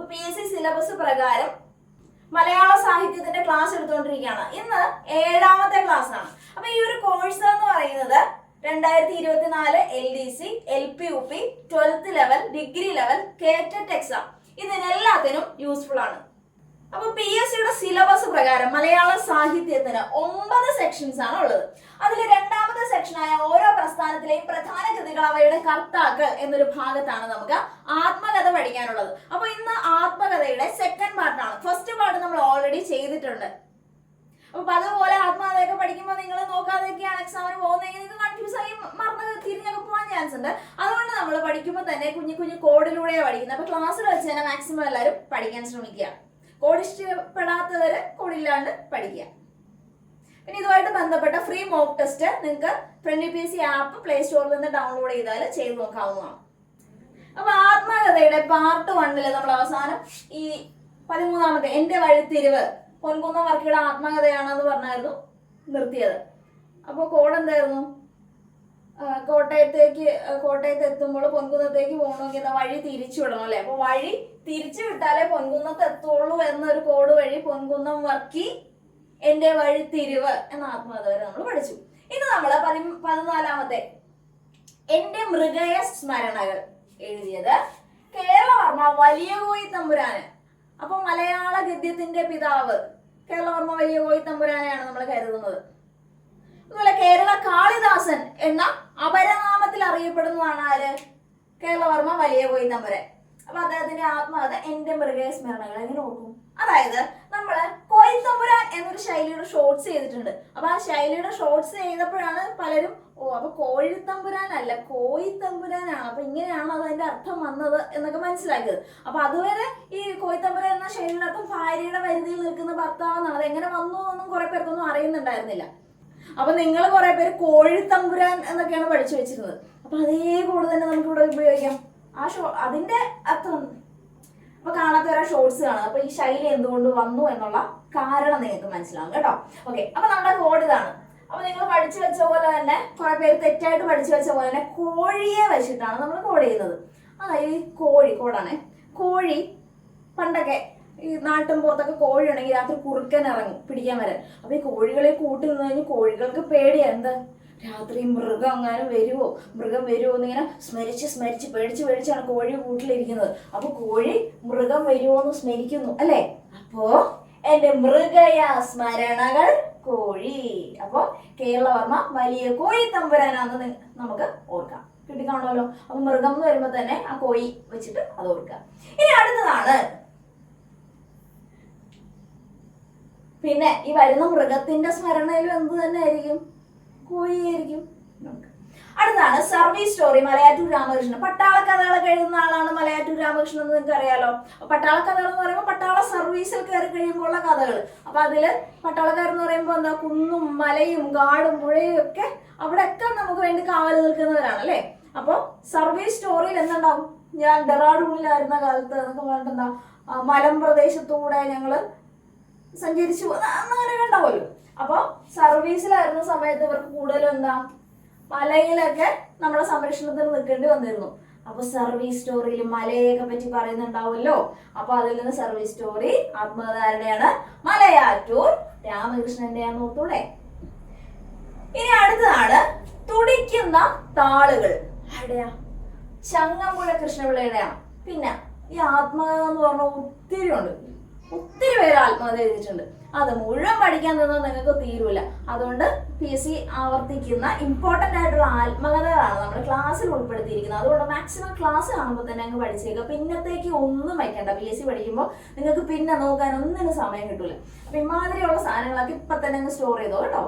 അപ്പൊ P S C syllabus പ്രകാരം മലയാള സാഹിത്യത്തിന്റെ class എടുത്തുകൊണ്ടിരിക്കുകയാണ് ഇന്ന് ഏഴാമത്തെ ക്ലാസ് ആണ്. അപ്പൊ ഈ ഒരു കോഴ്സ് എന്ന് പറയുന്നത് രണ്ടായിരത്തി ഇരുപത്തിനാല് L D C L P U P twelfth level degree level കേറ്റഡ് exam ഇതിനെല്ലാത്തിനും യൂസ്ഫുൾ ആണ്. അപ്പൊ പി എസ് സിയുടെ സിലബസ് പ്രകാരം മലയാള സാഹിത്യത്തിന് ഒമ്പത് സെക്ഷൻസ് ആണ് ഉള്ളത്. അതിൽ രണ്ടാമത്തെ സെക്ഷനായ ഓരോ പ്രസ്ഥാനത്തിലെയും പ്രധാന കൃതികൾ അവയുടെ കർത്താക്കൾ എന്നൊരു ഭാഗത്താണ് നമുക്ക് ആത്മകഥ പഠിക്കാനുള്ളത്. അപ്പൊ ഇന്ന് ആത്മകഥയുടെ സെക്കൻഡ് പാർട്ടാണ് ഫസ്റ്റ് പാർട്ട് നമ്മൾ ഓൾറെഡി ചെയ്തിട്ടുണ്ട്. അപ്പൊ അതുപോലെ ആത്മകഥയൊക്കെ പഠിക്കുമ്പോൾ നിങ്ങൾ നോക്കാതെയൊക്കെയാണ് എക്സാമിന് പോകുന്നതെങ്കിൽ നിങ്ങൾക്ക് കൺഫ്യൂസ് ആയി മറന്ന് തിരിഞ്ഞൊക്കെ പോകാൻ ചാൻസ് ഉണ്ട്. അതുകൊണ്ട് നമ്മൾ പഠിക്കുമ്പോൾ തന്നെ കുഞ്ഞു കുഞ്ഞു കോഡിലൂടെയാണ് പഠിക്കുന്നത്. അപ്പൊ ക്ലാസ്സിൽ വെച്ച് തന്നെ മാക്സിമം എല്ലാവരും പഠിക്കാൻ ശ്രമിക്കുക. കോഡ് ഇഷ്ടപ്പെടാത്തവര് കോഡില്ലാണ്ട് പഠിക്കുക. പിന്നെ ഇതുമായിട്ട് ബന്ധപ്പെട്ട ഫ്രീ മോക്ക് ടെസ്റ്റ് നിങ്ങൾക്ക് friend P C app play സ്റ്റോറിൽ നിന്ന് ഡൗൺലോഡ് ചെയ്താൽ ചെയ്ത് നോക്കാവുന്നതാണ്. അപ്പൊ ആത്മകഥയുടെ പാർട്ട് വണ്ണിൽ നമ്മൾ അവസാനം ഈ പതിമൂന്നാമത്തെ എന്റെ വഴിത്തിരിവ് പൊൻകുന്നം വർക്കിയുടെ ആത്മകഥയാണെന്ന് പറഞ്ഞായിരുന്നു നിർത്തിയത്. അപ്പോൾ കോഡ് എന്തായിരുന്നു? കോട്ടയത്തേക്ക് കോട്ടയത്ത് എത്തുമ്പോൾ പൊൻകുന്നത്തേക്ക് പോകണമെങ്കിൽ എന്താ വഴി തിരിച്ചു വിടണം അല്ലേ? അപ്പൊ വഴി തിരിച്ചു വിട്ടാലേ പൊൻകുന്നത്ത് എത്തുള്ളൂ എന്നൊരു കോഡ് വഴി പൊൻകുന്നം വർക്കി എന്റെ വഴി തിരിവ് എന്ന ആത്മകഥ നമ്മൾ പഠിച്ചു. ഇന്ന് നമ്മൾ പതി പതിനാലാമത്തെ എന്റെ മൃഗയ സ്മരണകൾ എഴുതിയത് കേരളവർമ്മ വലിയ കോയി തമ്പുരാന്. അപ്പൊ മലയാള ഗദ്യത്തിന്റെ പിതാവ് കേരളവർമ്മ വലിയ കോയി തമ്പുരാനെയാണ് നമ്മൾ കരുതുന്നത്. അതുപോലെ കേരള കാളിദാസൻ എന്ന അപരനാമത്തിൽ അറിയപ്പെടുന്നതാണ് ആര്? കേരളവർമ്മ വലിയ പോയി തമ്പുരാൻ. അപ്പൊ അദ്ദേഹത്തിന്റെ ആത്മകഥ എന്റെ മൃഗയ സ്മരണകൾ എങ്ങനെ ഓർക്കും? അതായത് നമ്മൾ കോയിത്തമ്പുരാൻ എന്നൊരു ശൈലിയുടെ ഷോർട്സ് ചെയ്തിട്ടുണ്ട്. അപ്പൊ ആ ശൈലിയുടെ ഷോർട്സ് ചെയ്തപ്പോഴാണ് പലരും ഓ അപ്പൊ കോഴിത്തമ്പുരാൻ അല്ല കോയിത്തമ്പുരാനാണ് അപ്പൊ ഇങ്ങനെയാണ് അതിന്റെ അർത്ഥം വന്നത് എന്നൊക്കെ മനസ്സിലാക്കിയത്. അപ്പൊ അതുവരെ ഈ കോയിത്തമ്പുരാൻ എന്ന ശൈലിയുടെ അർത്ഥം ഭാര്യയുടെ പരിധിയിൽ നിൽക്കുന്ന ഭർത്താവെന്നാണ് അത് എങ്ങനെ വന്നു എന്നൊന്നും കുറെ പേർക്കൊന്നും അറിയുന്നുണ്ടായിരുന്നില്ല. അപ്പൊ നിങ്ങൾ കുറെ പേര് കോഴിത്തമ്പുരാൻ എന്നൊക്കെയാണ് പഠിച്ചു വെച്ചിരുന്നത്. അപ്പൊ അതേ കൂടെ തന്നെ നമുക്ക് ഇവിടെ ഉപയോഗിക്കാം. ആ ഷോ അതിന്റെ അർത്ഥം അപ്പൊ കാണാത്തവരാ ഷോർട്സ് കാണുക അപ്പൊ ഈ ശൈലി എന്തുകൊണ്ട് വന്നു എന്നുള്ള കാരണം നിങ്ങൾക്ക് മനസ്സിലാവും കേട്ടോ. ഓക്കെ അപ്പൊ നമ്മുടെ കോഡ് ഇതാണ്. അപ്പൊ നിങ്ങൾ പഠിച്ചു വെച്ച പോലെ തന്നെ കുറെ പേര് തെറ്റായിട്ട് പഠിച്ചു വെച്ച പോലെ തന്നെ കോഴിയെ വെച്ചിട്ടാണ് നമ്മൾ കോഡ് ചെയ്യുന്നത്. അതായത് കോഴി കോഡാണ് കോഴി പണ്ടൊക്കെ ഈ നാട്ടും പുറത്തൊക്കെ കോഴി ഉണ്ടെങ്കിൽ രാത്രി കുറുക്കൻ ഇറങ്ങും പിടിക്കാൻ വരാൻ അപ്പൊ ഈ കോഴികളെ കൂട്ടി നിന്ന് കഴിഞ്ഞ് കോഴികൾക്ക് പേടിയാ. എന്താ? രാത്രി മൃഗം അങ്ങനെ വരുമോ മൃഗം വരുമോ എന്നിങ്ങനെ സ്മരിച്ച് സ്മരിച്ച് പേടിച്ച് പേടിച്ചാണ് കോഴി കൂട്ടിലിരിക്കുന്നത്. അപ്പൊ കോഴി മൃഗം വരുമോ എന്ന് സ്മരിക്കുന്നു അല്ലേ? അപ്പോ എന്റെ മൃഗയ സ്മരണകൾ കോഴി. അപ്പോ കേരളവർമ്മ വലിയ കോഴി തമ്പുരാനാന്ന് നമുക്ക് ഓർക്കാം. കിട്ടിക്കാണല്ലോ അപ്പൊ മൃഗം എന്ന് വരുമ്പോ തന്നെ ആ കോഴി വെച്ചിട്ട് അത് ഓർക്കാം ഇനി അടുത്തതാണ് പിന്നെ ഈ വരുന്ന മൃഗത്തിന്റെ സ്മരണയിലും എന്ത് തന്നെ ആയിരിക്കും കോഴിയായിരിക്കും അടുത്താണ് സർവീസ് സ്റ്റോറി മലയാറ്റൂർ രാമകൃഷ്ണൻ. പട്ടാള കഥകളൊക്കെ എഴുതുന്ന ആളാണ് മലയാറ്റൂർ രാമകൃഷ്ണൻ എന്ന് നിങ്ങൾക്ക് അറിയാലോ പട്ടാള കഥകൾ എന്ന് പറയുമ്പോൾ പട്ടാള സർവീസിൽ കയറി കഴിയുമ്പോൾ ഉള്ള കഥകൾ അപ്പൊ അതിൽ പട്ടാളക്കാരെന്ന് പറയുമ്പോൾ എന്താ കുന്നും മലയും കാടും പുഴയും ഒക്കെ അവിടെ ഒക്കെ നമുക്ക് വേണ്ടി കാവൽ നിൽക്കുന്നവരാണ് അല്ലേ? അപ്പൊ സർവീസ് സ്റ്റോറിയിൽ എന്തുണ്ടാവും ഞാൻ ഡെറാഡൂണിലായിരുന്ന കാലത്ത് എന്നൊക്കെ മലം പ്രദേശത്തൂടെ ഞങ്ങൾ സഞ്ചരിച്ചു. അങ്ങനെ ഉണ്ടാവുമല്ലോ അപ്പൊ സർവീസിലായിരുന്ന സമയത്ത് ഇവർക്ക് കൂടുതലും എന്താ? മലയിലൊക്കെ നമ്മുടെ സംരക്ഷണത്തിന് നിൽക്കേണ്ടി വന്നിരുന്നു. അപ്പൊ സർവീസ് സ്റ്റോറിയിൽ മലയൊക്കെ പറ്റി പറയുന്നുണ്ടാവുമല്ലോ അപ്പൊ അതിൽ നിന്ന് സർവീസ് സ്റ്റോറി ആത്മകഥാരുടെയാണ് മലയാറ്റൂർ രാമകൃഷ്ണന്റെ ആ ഓർത്തൂടെ ഇനി അടുത്തതാണ് തുടിക്കുന്ന താളുകൾ. ആരുടെയാ? ചങ്ങമ്പുഴ കൃഷ്ണപിള്ളയുടെയാണ് പിന്നെ ഈ ആത്മകഥ എന്ന് പറഞ്ഞ ഒത്തിരി ഉണ്ട്. ഒത്തിരി പേര് ആത്മഹത്യ ചെയ്തിട്ടുണ്ട്. അത് മുഴുവൻ പഠിക്കാൻ തന്നാൽ നിങ്ങൾക്ക് തീരൂല. അതുകൊണ്ട് പി എസ് സി ആവർത്തിക്കുന്ന ഇമ്പോർട്ടന്റ് ആയിട്ടുള്ള ആത്മകഥകളാണ് നമ്മൾ ക്ലാസ്സിൽ ഉൾപ്പെടുത്തിയിരിക്കുന്നത്. അതുകൊണ്ട് മാക്സിമം ക്ലാസ് കാണുമ്പോൾ തന്നെ അങ്ങ് പഠിച്ചേക്കുക. പിന്നത്തേക്ക് ഒന്നും വയ്ക്കണ്ട. പി എസ് സി പഠിക്കുമ്പോൾ നിങ്ങൾക്ക് പിന്നെ നോക്കാൻ ഒന്നിനും സമയം കിട്ടൂല. അപ്പൊ ഇമാതിരിയുള്ള സാധനങ്ങളൊക്കെ ഇപ്പൊ തന്നെ അങ്ങ് സ്റ്റോർ ചെയ്തോ കേട്ടോ.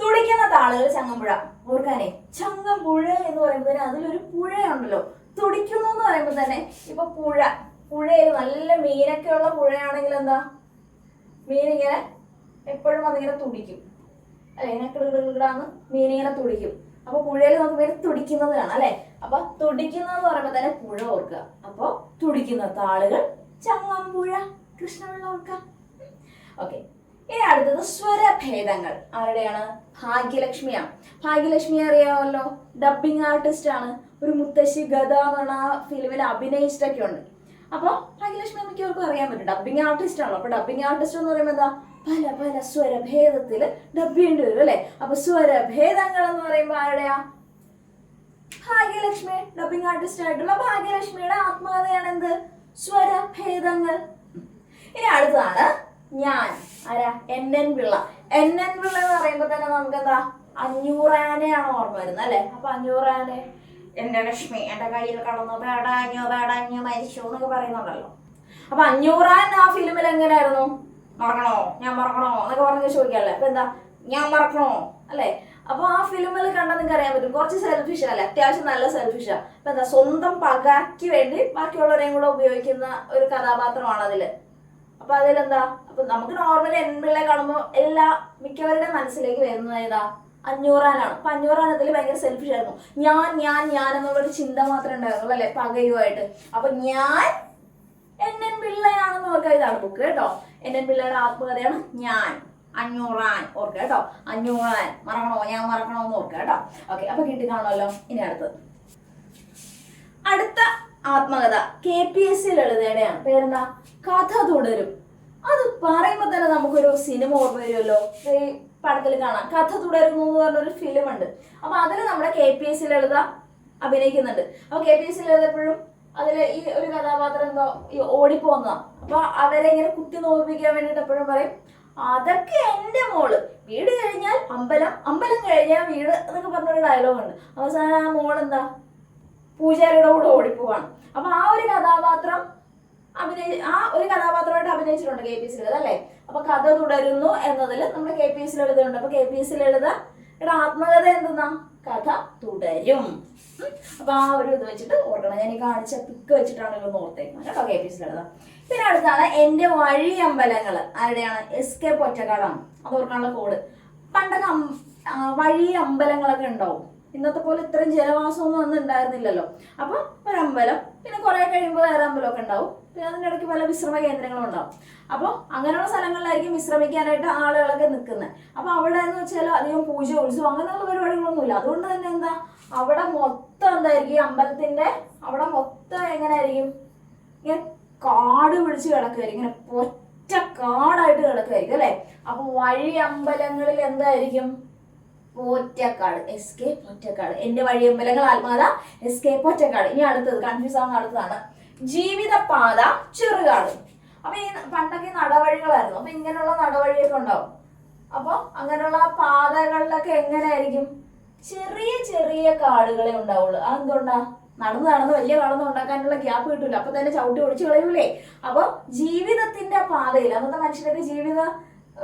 തുടിക്കുന്ന താളുകൾ ചങ്ങമ്പുഴ. ഓർക്കാനേ ചങ്ങമ്പുഴ എന്ന് പറയുമ്പോൾ തന്നെ അതിലൊരു പുഴയുണ്ടല്ലോ. തുടിക്കുന്നു എന്ന് പറയുമ്പോൾ തന്നെ ഇപ്പൊ പുഴ. പുഴയിൽ നല്ല മീനൊക്കെ ഉള്ള പുഴയാണെങ്കിൽ എന്താ? മീനിങ്ങനെ എപ്പോഴും അതിങ്ങനെ തുടിക്കും. അല്ലെ? ഇങ്ങനെ മീനിങ്ങനെ തുടിക്കും. അപ്പൊ പുഴയിൽ നമുക്ക് ഇങ്ങനെ തുടിക്കുന്നത് കാണാം അല്ലെ? അപ്പൊ തുടിക്കുന്നത് പറയുമ്പോൾ തന്നെ പുഴ ഓർക്കുക. അപ്പൊ തുടിക്കുന്ന താളുകൾ ചങ്ങമ്പുഴ കൃഷ്ണപിള്ള ഓർക്കുക ഓക്കെ. ഇനി അടുത്തത് സ്വരഭേദങ്ങൾ. ആരുടെയാണ്? ഭാഗ്യലക്ഷ്മിയാണ്. ഭാഗ്യലക്ഷ്മി അറിയാമല്ലോ? ഡബിങ് ആർട്ടിസ്റ്റ് ആണ്. ഒരു മുത്തശ്ശി ഗത എന്നുള്ള ഫിലിമിൽ അഭിനയിച്ചിട്ടൊക്കെ ഉണ്ട് അപ്പോൾ ഭാഗ്യലക്ഷ്മി മിക്കവർക്കും അറിയാൻ പറ്റും. ഡബിങ് ആർട്ടിസ്റ്റ് ആണല്ലോ. അപ്പൊ ഡബിങ് ആർട്ടിസ്റ്റ് എന്ന് പറയുമ്പോൾ എന്താ? പല പല സ്വരഭേദത്തിൽ ഡബ് ചെയ്യേണ്ടി വരും അല്ലേ? അപ്പൊ സ്വരഭേദങ്ങൾ എന്ന് പറയുമ്പോൾ ആരുടെയാ? ഭാഗ്യലക്ഷ്മി ഡബിങ് ആർട്ടിസ്റ്റ് ആയിട്ടുള്ള ഭാഗ്യലക്ഷ്മിയുടെ ആത്മകഥയാണ് എന്ത്? സ്വരഭേദങ്ങൾ. ഇനി അടുത്തതാണ് ഞാൻ. ആരാ? N N Pillai. N N Pillai എന്ന് പറയുമ്പോൾ തന്നെ നമുക്ക് എന്താ അഞ്ഞൂറാനയാണ് ഓർമ്മ വരുന്നത് അല്ലേ? അപ്പൊ അഞ്ഞൂറാനെ എന്റെ ലക്ഷ്മി എന്റെ കയ്യിൽ കടന്നു പേടഞ്ഞു പേടഞ്ഞു മരിച്ചു എന്നൊക്കെ പറയുന്നുണ്ടല്ലോ. അപ്പൊ അഞ്ഞൂറാൻ ആ ഫിലിമിൽ എങ്ങനെയായിരുന്നു? മറക്കണോ? ഞാൻ മറക്കണോ? എന്നൊക്കെ പറഞ്ഞ് ചോദിക്കാല്ലേ. അപ്പൊ എന്താ? ഞാൻ മറക്കണോ? അല്ലേ? അപ്പൊ ആ ഫിലിമിൽ കണ്ടാൽ നിങ്ങൾക്ക് അറിയാൻ പറ്റും. കുറച്ച് സെൽഫിഷ് അല്ലേ? അത്യാവശ്യം നല്ല സെൽഫിഷാ അപ്പൊ എന്താ? സ്വന്തം പകയ്ക്ക് വേണ്ടി ബാക്കിയുള്ളവരെയും കൂടെ ഉപയോഗിക്കുന്ന ഒരു കഥാപാത്രമാണ് അതിൽ. അപ്പൊ അതിലെന്താ? അപ്പൊ നമുക്ക് നോർമലി എൺപിള്ളെ കാണുമ്പോൾ എല്ലാ മിക്കവരുടെ മനസ്സിലേക്ക് വരുന്നത് ഏതാ? അഞ്ഞൂറാനാണ്. അപ്പൊ അഞ്ഞൂറാനത്തിൽ ഭയങ്കര സെൽഫിഷ് ആയിരുന്നു. ഞാൻ ഞാൻ ഞാൻ എന്നുള്ളൊരു ചിന്ത മാത്രമേ ഉണ്ടായിരുന്നുള്ളൂ അല്ലെ? പകയുമായിട്ട് അപ്പൊ ഞാൻ എൻ എൻ പിള്ളയാണെന്ന് ഓർക്കുക. ഇതാണ് ബുക്ക് കേട്ടോ. എൻ എൻ പിള്ളയുടെ ആത്മകഥയാണ് ഞാൻ. അഞ്ഞൂറാൻ ഓർക്കുക കേട്ടോ. അഞ്ഞൂറാൻ. മറക്കണോ? ഞാൻ മറക്കണോ എന്ന് ഓർക്കുക കേട്ടോ. ഓക്കെ അപ്പൊ കിട്ടി കാണുമല്ലോ ഇനി അടുത്തത്. അടുത്ത ആത്മകഥ കെ പി എസ് സി ലളിതയുടെയാണ്. പേരെന്താ? കഥ തുടരും. അത് പറയുമ്പോൾ തന്നെ നമുക്കൊരു സിനിമ ഓർമ്മ വരുമല്ലോ. പടത്തിൽ കാണാം. കഥ തുടരുന്നു എന്ന് പറഞ്ഞൊരു ഫിലിം ഉണ്ട്. അപ്പൊ അതിൽ നമ്മുടെ K P S C Lalitha അഭിനയിക്കുന്നുണ്ട്. അപ്പൊ K P S C Lalitha എപ്പോഴും അതിൽ ഈ ഒരു കഥാപാത്രം എന്തോ ഈ ഓടിപ്പോന്നതാണ് അപ്പൊ അവരെ ഇങ്ങനെ കുത്തി നോവിപ്പിക്കാൻ വേണ്ടിട്ട് എപ്പോഴും പറയും അതൊക്കെ എന്റെ മോൾ. വീട് കഴിഞ്ഞാൽ അമ്പലം അമ്പലം കഴിഞ്ഞാൽ വീട് എന്നൊക്കെ പറഞ്ഞൊരു ഡയലോഗ് ഉണ്ട്. അവസാനം ആ മോൾ എന്താ? പൂജാരിയുടെ കൂടെ ഓടിപ്പോവാണ്. അപ്പൊ ആ ഒരു കഥാപാത്രം അഭിനയി ആ ഒരു കഥാപാത്രമായിട്ട് അഭിനയിച്ചിട്ടുണ്ട് കെ പി എസ് ലളിത അല്ലേ അപ്പൊ കഥ തുടരുന്നു എന്നതിൽ നമ്മുടെ കെ പി എസ് ലളിത ഉണ്ട് അപ്പൊ കെ പി എസ് ലളിതയുടെ ആത്മകഥ എന്തെന്നാ? കഥ തുടരും. അപ്പൊ ആ ഒരു ഇത് വെച്ചിട്ട് ഓർക്കണം. ഞാൻ ഈ കാണിച്ച പിക്ക് വെച്ചിട്ടാണ് ഇവിടെ ഓർത്തേക്കുന്നത് കേട്ടോ കെ പി എസ് ലളിത പിന്നെ അടുത്താണ് എന്റെ വഴി അമ്പലങ്ങൾ ആരുടെയാണ്? എസ് കെ പൊറ്റക്കാടാണ് അത് ഓർക്കാനുള്ള കോഡ് പണ്ടൊക്കെ വഴി അമ്പലങ്ങളൊക്കെ ഉണ്ടാവും. ഇന്നത്തെ പോലെ ഇത്രയും ജനവാസമൊന്നും അന്ന് ഉണ്ടായിരുന്നില്ലല്ലോ. അപ്പൊ ഒരമ്പലം പിന്നെ കുറെ കഴിയുമ്പോൾ വേറെ അമ്പലമൊക്കെ ഉണ്ടാവും. പിന്നെ അതിന്റെ ഇടയ്ക്ക് പല വിശ്രമ കേന്ദ്രങ്ങളും ഉണ്ടാവും. അപ്പോൾ അങ്ങനെയുള്ള സ്ഥലങ്ങളിലായിരിക്കും വിശ്രമിക്കാനായിട്ട് ആളുകളൊക്കെ നിൽക്കുന്നത് അപ്പോൾ അവിടെ എന്ന് വെച്ചാൽ അധികം പൂജ ഉത്സവം അങ്ങനെയുള്ള പരിപാടികളൊന്നുമില്ല. അതുകൊണ്ട് തന്നെ എന്താ? അവിടെ മൊത്തം എന്തായിരിക്കും അമ്പലത്തിന്റെ അവിടെ മൊത്തം എങ്ങനെയായിരിക്കും? ഇങ്ങനെ കാട് പിടിച്ച് കിടക്കുമായിരിക്കും ഇങ്ങനെ പൊറ്റ കാടായിട്ട് കിടക്കുമായിരിക്കും അല്ലേ? അപ്പോൾ വഴി അമ്പലങ്ങളിൽ എന്തായിരിക്കും? പോറ്റക്കാട് എസ് കെ പോറ്റക്കാട് എന്റെ വഴിയമ്പലങ്ങൾ ആത്മാത എസ് കെ പോറ്റക്കാട് ഇനി അടുത്തത് കൺഫ്യൂസ് ആവുന്ന അടുത്തതാണ്. ജീവിതപാത ചെറുകാട്. അപ്പൊ ഈ പണ്ടൊക്കെ നടവഴികളായിരുന്നു. അപ്പൊ ഇങ്ങനെയുള്ള നടവഴിയൊക്കെ ഉണ്ടാവും. അപ്പൊ അങ്ങനെയുള്ള പാതകളിലൊക്കെ എങ്ങനെയായിരിക്കും? ചെറിയ ചെറിയ കാടുകളെ ഉണ്ടാവുള്ളൂ. അതെന്തുകൊണ്ടാ? നടന്ന് നടന്ന് വലിയ കാടൊന്നും ഉണ്ടാക്കാനുള്ള ഗ്യാപ്പ് കിട്ടൂല. അപ്പൊ തന്നെ ചവിട്ടി ഒടിച്ചു കളയൂലേ. അപ്പൊ ജീവിതത്തിന്റെ പാതയിൽ അന്നത്തെ മനുഷ്യരുടെ ജീവിത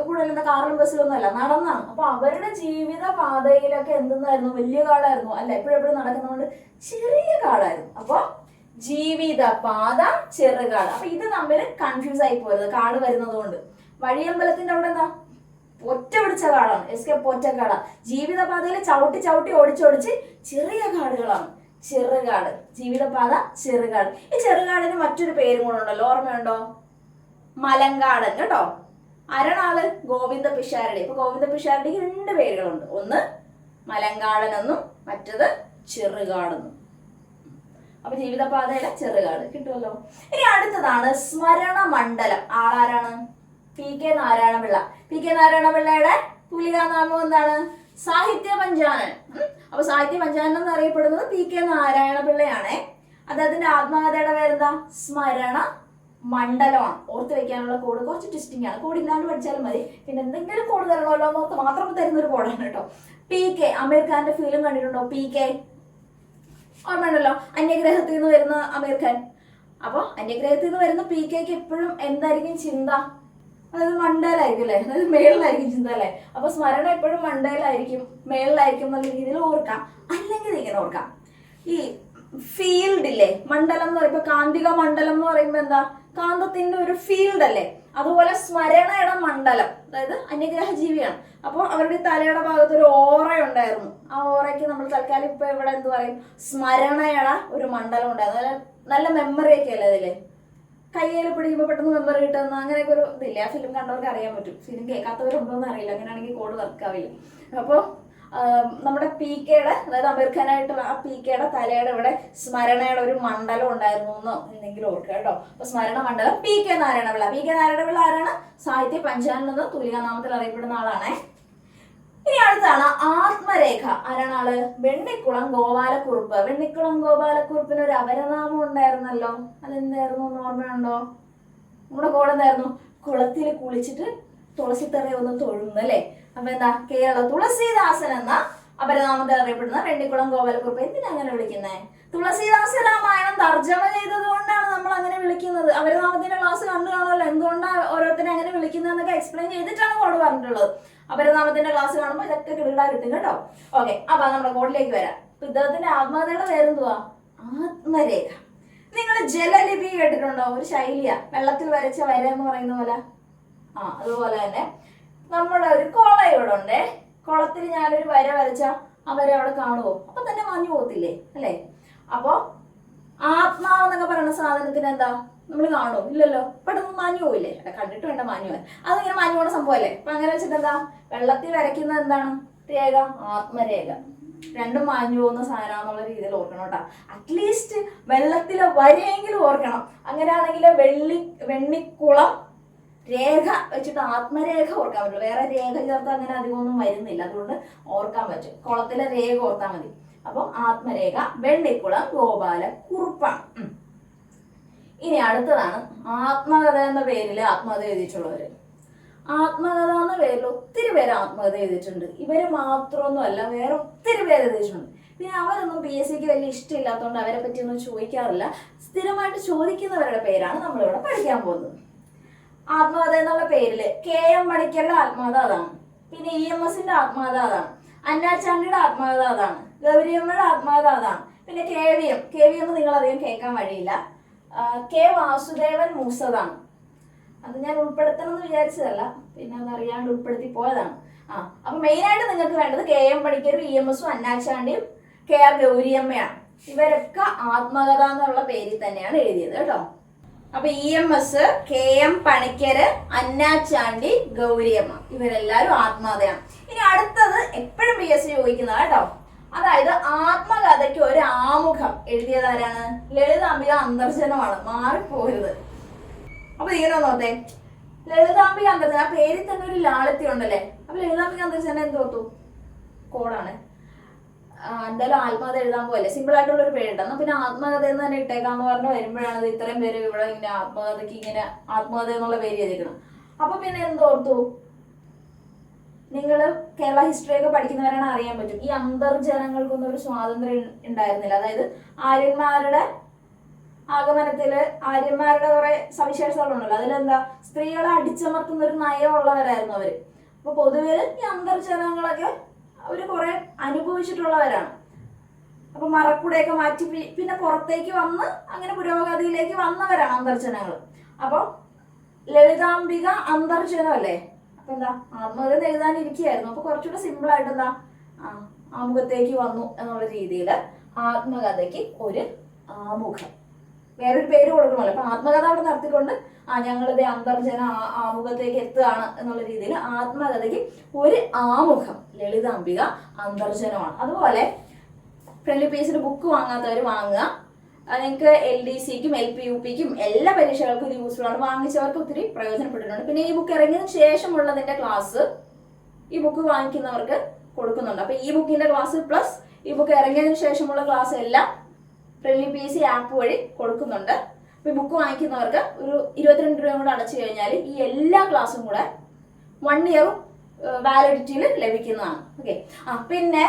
എന്താ കാറിലും ബസ്സിലൊന്നും അല്ല നടന്നാണ്. അപ്പൊ അവരുടെ ജീവിത പാതയിലൊക്കെ എന്തെന്നായിരുന്നു? വലിയ കാടായിരുന്നു. അല്ല എപ്പോഴെപ്പോഴും നടക്കുന്നതുകൊണ്ട് ചെറിയ കാടായിരുന്നു. അപ്പൊ ജീവിത പാത ചെറുകാട്. അപ്പൊ ഇത് തമ്മിൽ കൺഫ്യൂസ് ആയി പോയത് കാട് വരുന്നത് കൊണ്ട് വഴിയമ്പലത്തിന്റെ അവിടെ എന്താ? ഒറ്റ പിടിച്ച കാടാണ്. എസ് കെ പൊറ്റക്കാട ജീവിതപാതയിൽ ചവിട്ടി ചവിട്ടി ഓടിച്ചോടിച്ച് ചെറിയ കാടുകളാണ്. ചെറുകാട്. ജീവിതപാത ചെറുകാട്. ഈ ചെറുകാടിന് മറ്റൊരു പേരും കൂടെ ഉണ്ടല്ലോ. ഓർമ്മയുണ്ടോ? മലങ്കാടൻ. കേട്ടോ? അരണാൾ ഗോവിന്ദ പിഷാരടി. ഇപ്പൊ ഗോവിന്ദ പിഷാരടിക്ക് രണ്ട് പേരുകളുണ്ട്. ഒന്ന് മലങ്കാടൻ എന്നും മറ്റത് ചെറുകാടെന്നും. അപ്പൊ ജീവിതപാതയിലെ ചെറുകാട് കിട്ടുമല്ലോ. ഇനി അടുത്തതാണ് സ്മരണ മണ്ഡലം ആളാരാണ്? P K Narayana Pillai. P K നാരായണപിള്ളയുടെ പുലികാനാമം എന്താണ്? സാഹിത്യ പഞ്ചാനൻ. അപ്പൊ സാഹിത്യ പഞ്ചാനൻ എന്ന് അറിയപ്പെടുന്നത് പി കെ നാരായണപിള്ളയാണേ. അദ്ദേഹത്തിന്റെ ആത്മകഥയുടെ പേരെന്താ? സ്മരണ മണ്ഡലമാണ്. ഓർത്ത് വെക്കാനുള്ള കോഡ് കുറച്ച് ട്വിസ്റ്റിംഗ് ആണ്. കോഡ് ഇല്ലാണ്ട് പഠിച്ചാലും മതി. പിന്നെ എന്തെങ്കിലും കോഡ് തരണമല്ലോ ഓർത്ത് മാത്രം തരുന്ന ഒരു കോഡാണ് കേട്ടോ. പി കെ അമീർ ഖാന്റെ ഫിലിം കണ്ടിട്ടുണ്ടോ? പി കെ ഓർമ്മയുണ്ടല്ലോ? അന്യഗ്രഹത്തിൽ നിന്ന് വരുന്ന അമീർ ഖാൻ അപ്പൊ അന്യഗ്രഹത്തിൽ നിന്ന് വരുന്ന പി കെക്ക് എപ്പോഴും എന്തായിരിക്കും ചിന്ത? അതായത് മണ്ടയിലായിരിക്കും അല്ലേ? അതായത് മേളിലായിരിക്കും ചിന്ത അല്ലേ? അപ്പോൾ സ്മരണ എപ്പോഴും മണ്ടയിലായിരിക്കും മേളിലായിരിക്കും എന്നുള്ള രീതിയിൽ ഓർക്കാം. അല്ലെങ്കിൽ ഇങ്ങനെ ഓർക്കാം. ഈ ഫീൽഡ് ഇല്ലേ? മണ്ഡലം എന്ന് പറയുമ്പോ കാന്തിക മണ്ഡലം എന്ന് പറയുമ്പോൾ എന്താ? കാന്തത്തിന്റെ ഒരു ഫീൽഡ് അല്ലേ? അതുപോലെ സ്മരണയുടെ മണ്ഡലം അതായത് അന്യഗ്രഹ ജീവിയാണ് അപ്പോൾ അവരുടെ തലയുടെ ഭാഗത്ത് ഒരു ഓറ ഉണ്ടായിരുന്നു. ആ ഓറയ്ക്ക് നമ്മൾ തൽക്കാലം ഇപ്പൊ ഇവിടെ എന്ത് പറയും? സ്മരണയുടെ ഒരു മണ്ഡലം ഉണ്ടായിരുന്നു. നല്ല നല്ല മെമ്മറി ഒക്കെ അല്ലേ അതിൽ? കയ്യിൽ പിടിക്കുമ്പോൾ പെട്ടെന്ന് മെമ്മറി കിട്ടുന്ന അങ്ങനെയൊക്കെ ഒരു ഇതില്ലേ? ആ ഫിലിം കണ്ടവർക്ക് അറിയാൻ പറ്റും. ഫിലിം കേൾക്കാത്തവരുണ്ടോ എന്ന് അറിയില്ല. അങ്ങനെയാണെങ്കിൽ കോഡ് വർക്ക് ആവില്ല. അപ്പോൾ നമ്മുടെ പി കെയുടെ അതായത് അമീർഖാനായിട്ട് ആ പി കെയുടെ തലയുടെ ഇവിടെ സ്മരണയുടെ ഒരു മണ്ഡലം ഉണ്ടായിരുന്നു എന്നോ എന്തെങ്കിലും ഓർക്കുക കേട്ടോ. അപ്പൊ സ്മരണ മണ്ഡലം P K Narayana Pillai. P K Narayana Pillai ആരാണ്? സാഹിത്യ പഞ്ചാനിൽ നിന്ന് തുലികാനാമത്തിൽ അറിയപ്പെടുന്ന ആളാണേ. ഇനി അടുത്താണ് ആത്മരേഖ. ആരാണ് ആൾ? വെണ്ണിക്കുളം ഗോപാലക്കുറുപ്പ്. വെണ്ണിക്കുളം ഗോപാലക്കുറുപ്പിന് ഒരു അപരനാമം ഉണ്ടായിരുന്നല്ലോ. അതെന്തായിരുന്നു എന്ന് ഓർമ്മയുണ്ടോ? നമ്മുടെ കോളം എന്തായിരുന്നു? കുളത്തിൽ കുളിച്ചിട്ട് തുളസി തറയൊന്ന് തൊഴുന്നു അല്ലേ അപ്പൊ എന്താ? കേരള തുളസീദാസൻ എന്ന അപരനാമത്തിൽ അറിയപ്പെടുന്ന വെണ്ണിക്കുളം ഗോപാലക്കുറുപ്പ് എന്തിനാ അങ്ങനെ വിളിക്കുന്നത് തുളസീദാസ രാമായണം തർജമ ചെയ്തത് കൊണ്ടാണ് നമ്മൾ അങ്ങനെ വിളിക്കുന്നത്. അപരനാമത്തിന്റെ ക്ലാസ് കണ്ടു കാണുമല്ലോ. എന്തുകൊണ്ടാണ് ഓരോരുത്തരെ അങ്ങനെ വിളിക്കുന്നത് എന്നൊക്കെ എക്സ്പ്ലെയിൻ ചെയ്തിട്ടാണ് കോഡ് പറഞ്ഞിട്ടുള്ളത്. അപരനാമത്തിന്റെ ക്ലാസ് കാണുമ്പോൾ ഇതൊക്കെ കിടുകിടാ കിട്ടും കേട്ടോ. ഓക്കെ അപ്പൊ നമ്മുടെ കോഡിലേക്ക് വരാം. ഇദ്ദേഹത്തിന്റെ ആത്മകഥയുടെ പേരെന്തുവാ? ആത്മരേഖ. നിങ്ങൾ ജലലിപി കേട്ടിട്ടുണ്ടോ? ഒരു ശൈലിയാ. വെള്ളത്തിൽ വരച്ച വര എന്ന് പറയുന്ന പോലെ. ആ അതുപോലെ തന്നെ നമ്മുടെ ഒരു കുളം ഇവിടെ ഉണ്ടേ കുളത്തിൽ ഞാനൊരു വര വരച്ച ആ വര അവിടെ കാണുമോ അപ്പൊ തന്നെ മാഞ്ഞു പോകത്തില്ലേ? അല്ലേ? അപ്പോ ആത്മാവ് എന്നൊക്കെ പറയുന്ന സാധനത്തിന് എന്താ? നമ്മൾ കാണുമോ ഇല്ലല്ലോ. പെട്ടെന്ന് മാഞ്ഞു പോയില്ലേ കണ്ടിട്ട് വേണ്ട മാഞ്ഞു പോകാൻ അതിങ്ങനെ മാഞ്ഞു പോണ സംഭവമല്ലേ? അപ്പൊ അങ്ങനെ വെച്ചിട്ട് എന്താ? വെള്ളത്തിൽ വരയ്ക്കുന്നത് എന്താണ്? രേഖ ആത്മരേഖ. രണ്ടും മാഞ്ഞു പോകുന്ന സാധനമാണെന്നുള്ള രീതിയിൽ ഓർക്കണം കേട്ടോ. അറ്റ്ലീസ്റ്റ് വെള്ളത്തിലെ വരെയെങ്കിലും ഓർക്കണം. അങ്ങനെയാണെങ്കിൽ വെള്ളി വെണ്ണിക്കുളം രേഖ വെച്ചിട്ട് ആത്മരേഖ ഓർക്കാൻ പറ്റും വേറെ രേഖ ചേർത്ത് അങ്ങനെ അധികമൊന്നും വരുന്നില്ല. അതുകൊണ്ട് ഓർക്കാൻ പറ്റും. കുളത്തിലെ രേഖ ഓർത്താൽ മതി. അപ്പൊ ആത്മരേഖ വെള്ളിക്കുളം ഗോപാല കുറുപ്പാണ്. ഇനി അടുത്തതാണ്. ആത്മകഥ എന്ന പേരിൽ ആത്മകഥ എഴുതിയിട്ടുള്ളവര്. ആത്മകഥ എന്ന പേരിൽ ഒത്തിരി പേര് ആത്മകഥ എഴുതിയിട്ടുണ്ട്. ഇവർ മാത്രമൊന്നുമല്ല വേറെ ഒത്തിരി പേര് എഴുതിയിട്ടുണ്ട്. പിന്നെ അവരൊന്നും പി എസ് സിക്ക് വലിയ ഇഷ്ടമില്ലാത്തതുകൊണ്ട് അവരെ പറ്റിയൊന്നും ചോദിക്കാറില്ല. സ്ഥിരമായിട്ട് ചോദിക്കുന്നവരുടെ പേരാണ് നമ്മളിവിടെ പഠിക്കാൻ പോകുന്നത്. ആത്മകഥ എന്നുള്ള പേരിൽ കെ എം മണിക്കരുടെ ആത്മകഥ അതാണ്. പിന്നെ ഇ എം എസിന്റെ ആത്മകഥ അതാണ്. അന്നാച്ചാണ്ടിയുടെ അതാണ്. ഗൗരിയമ്മയുടെ ആത്മകഥ അതാണ്. പിന്നെ K V M. K V M നിങ്ങൾ അധികം കേൾക്കാൻ വഴിയില്ല. കെ വാസുദേവൻ മൂസതാണ്. അത് ഞാൻ ഉൾപ്പെടുത്തണം എന്ന് വിചാരിച്ചതല്ല. പിന്നെ അതറിയാണ്ട് ഉൾപ്പെടുത്തി പോയതാണ്. ആ അപ്പൊ മെയിൻ ആയിട്ട് നിങ്ങൾക്ക് വേണ്ടത് കെ എം പണിക്കരും ഇ എം എസും അന്നാച്ചാണ്ടിയും കെ ആർ ഗൗരിയമ്മയാണ്. ഇവരൊക്കെ ആത്മകഥ എന്നുള്ള പേരിൽ തന്നെയാണ് എഴുതിയത് കേട്ടോ. അപ്പൊ E M S K M Panicker Anna Chandy Gouriamma ഇവരെല്ലാരും ആത്മകഥയാണ്. ഇനി അടുത്തത് എപ്പോഴും പി എസ് സി കേട്ടോ. അതായത് ആത്മകഥയ്ക്ക് ഒരു ആമുഖം. എഴുതിയത് ആരാണ് ലളിതാംബിക അന്തർജനമാണ്. മാറിപ്പോരുത്. അപ്പൊ ഇങ്ങനെ നോക്കേ ലളിതാംബിക അന്തർജന ആ പേരിൽ തന്നെ ഒരു ലാളിത്യം ഉണ്ടല്ലേ? അപ്പൊ ലളിതാംബിക അന്തർജന എന്ത് തോത്തു കോഡാണ്. ആ, എന്തായാലും ആത്മകഥ എഴുതാൻ പോലെ സിമ്പിൾ ആയിട്ടുള്ള ഒരു പേരുണ്ട്. എന്നാൽ പിന്നെ ആത്മകഥ എന്ന് തന്നെ ഇട്ടേക്കാന്ന് പറഞ്ഞു വരുമ്പോഴാണ് ഇത് ഇത്രയും പേര് ഇവിടെ ഇങ്ങനെ ആത്മകഥയ്ക്ക് ഇങ്ങനെ ആത്മകഥ എന്നുള്ള പേര് ചെയ്തിരിക്കണം അപ്പൊ പിന്നെ എന്തോർത്തു നിങ്ങൾ കേരള ഹിസ്റ്ററി ഒക്കെ പഠിക്കുന്നവരാണ് അറിയാൻ പറ്റും. ഈ അന്തർജനങ്ങൾക്കൊന്നും ഒരു സ്വാതന്ത്ര്യം ഉണ്ടായിരുന്നില്ല. അതായത് ആര്യന്മാരുടെ ആഗമനത്തിൽ ആര്യന്മാരുടെ കുറെ സവിശേഷതകളുണ്ടല്ലോ. അതിലെന്താ? സ്ത്രീകളെ അടിച്ചമർത്തുന്ന ഒരു നയമുള്ളവരായിരുന്നു അവർ. അപ്പൊ പൊതുവേ ഈ അന്തർജനങ്ങളൊക്കെ അവർ കുറെ അനുഭവിച്ചിട്ടുള്ളവരാണ്. അപ്പൊ മറക്കൂടെയൊക്കെ മാറ്റി പിന്നെ പുറത്തേക്ക് വന്ന് അങ്ങനെ പുരോഗതിയിലേക്ക് വന്നവരാണ് അന്തർജനങ്ങൾ അപ്പൊ ലളിതാംബിക അന്തർജനം അല്ലേ അപ്പൊ എന്താ ആത്മകഥ എഴുതാനിരിക്കുകയായിരുന്നു അപ്പൊ കുറച്ചുകൂടെ സിമ്പിൾ ആയിട്ട് എന്താ ആമുഖത്തേക്ക് വന്നു എന്നുള്ള രീതിയിൽ ആത്മകഥയ്ക്ക് ഒരു ആമുഖം. വേറൊരു പേര് കൊടുക്കണമല്ലോ. അപ്പൊ ആത്മകഥ അവിടെ നടത്തിക്കൊണ്ട് ആ ഞങ്ങളിത് അന്തർജന ആമുഖത്തേക്ക് എത്തുകയാണ് എന്നുള്ള രീതിയിൽ ആത്മകഥയ്ക്ക് ഒരു ആമുഖം ലളിതാംബിക അന്തർജനമാണ്. അതുപോലെ ഫ്രണ്ട്ലി പേസിന് ബുക്ക് വാങ്ങാത്തവർ വാങ്ങുക. നിങ്ങൾക്ക് എൽ ഡി സിക്കും എൽ പി യു പിക്കും എല്ലാ പരീക്ഷകൾക്കും ഇത് യൂസ്ഫുൾ ആണ്. വാങ്ങിച്ചവർക്ക് ഒത്തിരി പ്രയോജനപ്പെട്ടിട്ടുണ്ട്. പിന്നെ ഈ ബുക്ക് ഇറങ്ങിയതിന് ശേഷമുള്ളതിന്റെ ക്ലാസ് ഈ ബുക്ക് വാങ്ങിക്കുന്നവർക്ക് കൊടുക്കുന്നുണ്ട്. അപ്പൊ ഈ ബുക്കിന്റെ ക്ലാസ് പ്ലസ് ഈ ബുക്ക് ഇറങ്ങിയതിന് ശേഷമുള്ള ക്ലാസ് എല്ലാം ഫ്രണ്ട്ലി പി സി ആപ്പ് വഴി കൊടുക്കുന്നുണ്ട്. അപ്പൊ ബുക്ക് വാങ്ങിക്കുന്നവർക്ക് ഒരു ഇരുപത്തിരണ്ട് രൂപ കൂടെ അടച്ചു കഴിഞ്ഞാൽ ഈ എല്ലാ ക്ലാസ്സും കൂടെ വൺ ഇയറും വാലിഡിറ്റിയിൽ ലഭിക്കുന്നതാണ്. ഓക്കെ ആ പിന്നെ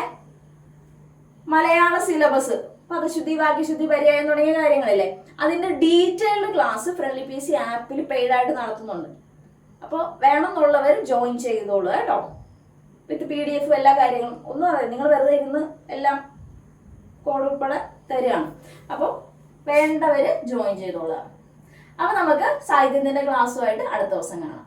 മലയാള സിലബസ് പദശുദ്ധി വാക്യശുദ്ധി പര്യായം തുടങ്ങിയ കാര്യങ്ങളില്ലേ അതിന്റെ detailed class friendly P C ആപ്പിൽ പെയ്ഡ് ആയിട്ട് നടത്തുന്നുണ്ട്. അപ്പോൾ വേണമെന്നുള്ളവർ ജോയിൻ ചെയ്തോളൂ കേട്ടോ. വിത്ത് പി ഡി എഫ് എല്ലാ കാര്യങ്ങളും. ഒന്നും അറിയാം നിങ്ങൾ വെറുതെ ഇരുന്ന് എല്ലാം കോഡ് ഉൾപ്പെടെ തരികയാണ് അപ്പോൾ വേണ്ടവർ ജോയിൻ ചെയ്തോളുക. അപ്പോൾ നമുക്ക് സാഹിത്യത്തിന്റെ ക്ലാസ്സുമായിട്ട് അടുത്ത ദിവസം കാണാം.